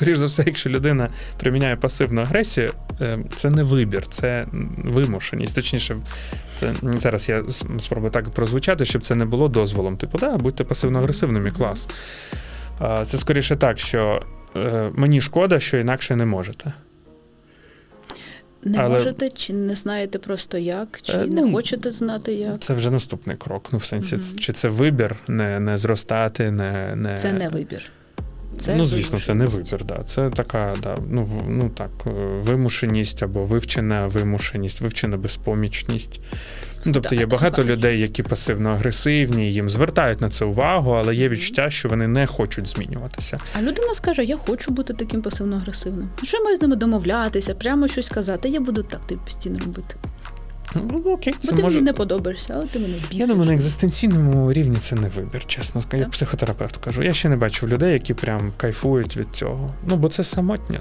скоріш за все, якщо людина приміняє пасивну агресію, е, це не вибір, це вимушеність. Точніше, це зараз я спробую так прозвучати, щоб це не було дозволом. Типу, да, будьте пасивно-агресивними, Мгм. клас. Це скоріше так, що е, мені шкода, що інакше не можете. Не Але- можете, чи не знаєте просто як, чи Е, не ну, хочете знати як. Це вже наступний крок. Ну, в сенсі, Мгм. чи це вибір, не, не зростати, не, не... Це не вибір. Це ну, звісно, це не вибір, да. Це така, да, ну, ну так, е, вимушеність або вивчена вимушеність, вивчена безпомічність. Ну, тобто є багато людей, які пасивно-агресивні, їм звертають на це увагу, але є відчуття, що вони не хочуть змінюватися. А людина скаже: я хочу бути таким пасивно-агресивним. Що я маю з ними домовлятися, прямо щось казати. Я буду так тобі постійно робити. Ну, окей, Бо ти може... мені не подобаєшся, але ти мене бісиш. Я думаю, на екзистенційному рівні це не вибір, чесно як психотерапевт кажу. Я ще не бачив людей, які прям кайфують від цього. Ну, бо це самотньо.